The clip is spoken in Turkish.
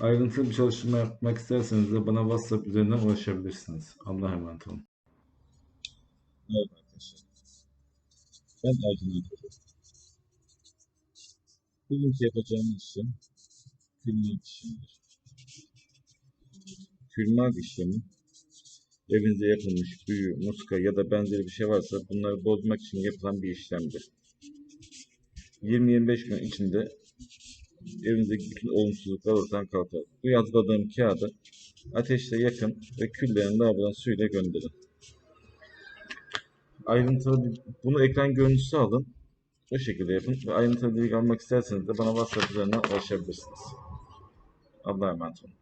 Ayrıntılı bir çalışma yapmak isterseniz de bana WhatsApp üzerinden ulaşabilirsiniz. Allah'a emanet olun. Merhaba arkadaşlar. Ben Ercüment Hoca. Bugünkü yapacağımız işlem külmak işlemidir. Külmak işlemi evinizde yapılmış büyü, muska ya da benzeri bir şey varsa bunları bozmak için yapılan bir işlemdir. 20-25 gün içinde evinizdeki bütün olumsuzluklar ortadan kalkar. Bu yazıladığım kağıdı ateşle yakın ve küllerini lavabodan suyla gönderin. Ayrıntılı bunu ekran görüntüsü alın. O şekilde yapın. Ve ayrıntılı bilgi almak isterseniz de bana WhatsApp üzerinden ulaşabilirsiniz. Allah'a emanet olun.